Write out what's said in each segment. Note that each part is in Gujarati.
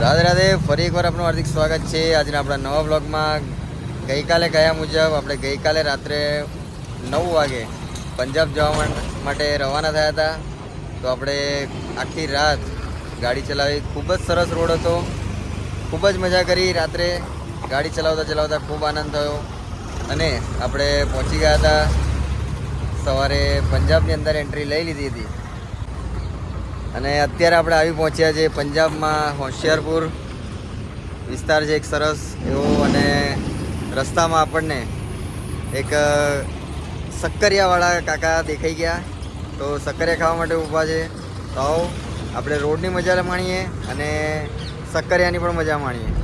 રાધે રાધે, ફરી એકવાર આપનું હાર્દિક સ્વાગત છે. આજના આપણા નવા બ્લોગમાં ગઈકાલે કયા મુજબ? આપણે ગઈકાલે રાત્રે નવ વાગે પંજાબ જવા માટે રવાના થયા હતા. તો આપણે આખી રાત ગાડી ચલાવી. ખૂબ જ સરસ રોડ હતો. ખૂબ જ મજા કરી રાત્રે ગાડી ચલાવતા ચલાવતા ખૂબ આનંદ થયો. અને આપણે પહોંચી ગયા હતા. સવારે પંજાબની અંદર એન્ટ્રી લઈ લીધી હતી. અને અત્યારે આપણે આવી પહોંચ્યા છે પંજાબમાં હોશિયારપુર. વિસ્તાર છે એક સરસ એવો અને રસ્તામાં આપણને એક સક્કરિયાવાળા કાકા દેખાઈ ગયા. તો શક્કરિયા ખાવા માટે ઊભા છે. તો આવો, આપણે રોડની મજા માણીએ અને શક્કરિયાની પણ મજા માણીએ.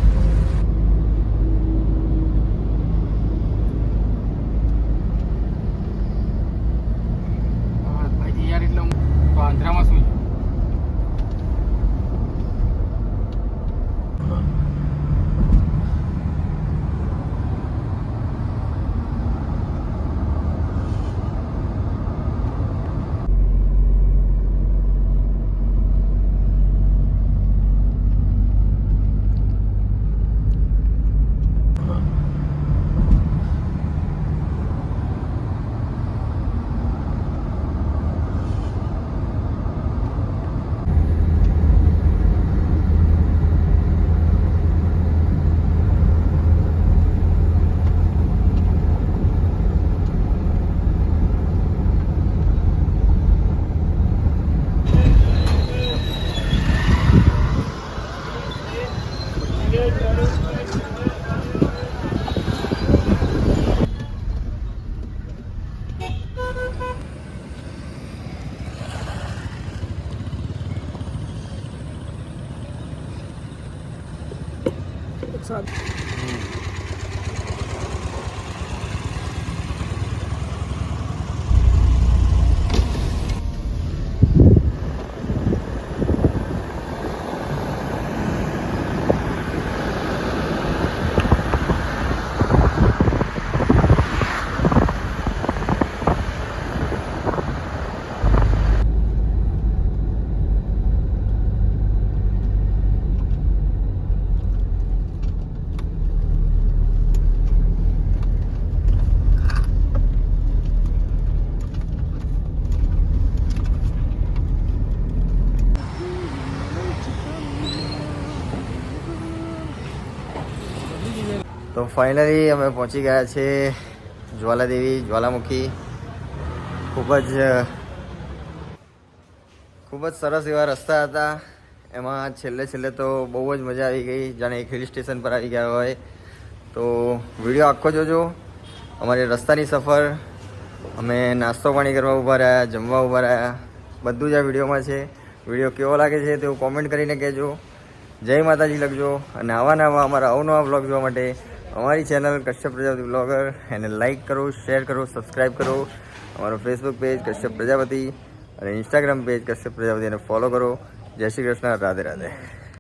ಸೊ તો ફાઇનલી અમે પહોંચી ગયા છે જ્વાલાદેવી, જ્વાલામુખી. ખૂબ જ ખૂબ જ સરસ એવા રસ્તા હતા. એમાં છેલ્લે છેલ્લે તો બહુ જ મજા આવી ગઈ. જાણે એક હિલ સ્ટેશન પર આવી ગયા હોય. તો વીડિયો આખો જોજો. અમારી રસ્તાની સફર. અમે નાસ્તો પાણી કરવા ઊભા રહ્યા, જમવા ઊભા રહ્યા. બધું જ આ વિડીયોમાં છે. વીડિયો કેવો લાગે છે તેવું કોમેન્ટ કરીને કહેજો. જય માતાજી લખજો. અને આવા નવા અમારા અવનવા બ્લોગ જોવા માટે અમારી ચેનલ કશ્યપ પ્રજાપતિ બ્લોગર. એને લાઇક કરો શેર કરો સબસ્ક્રાઈબ કરો. અમારો ફેસબુક પેજ કશ્યપ પ્રજાપતિ અને ઇન્સ્ટાગ્રામ પેજ કશ્યપ પ્રજાપતિ. એને ફોલો કરો. જય શ્રી કૃષ્ણ. રાધે રાધે.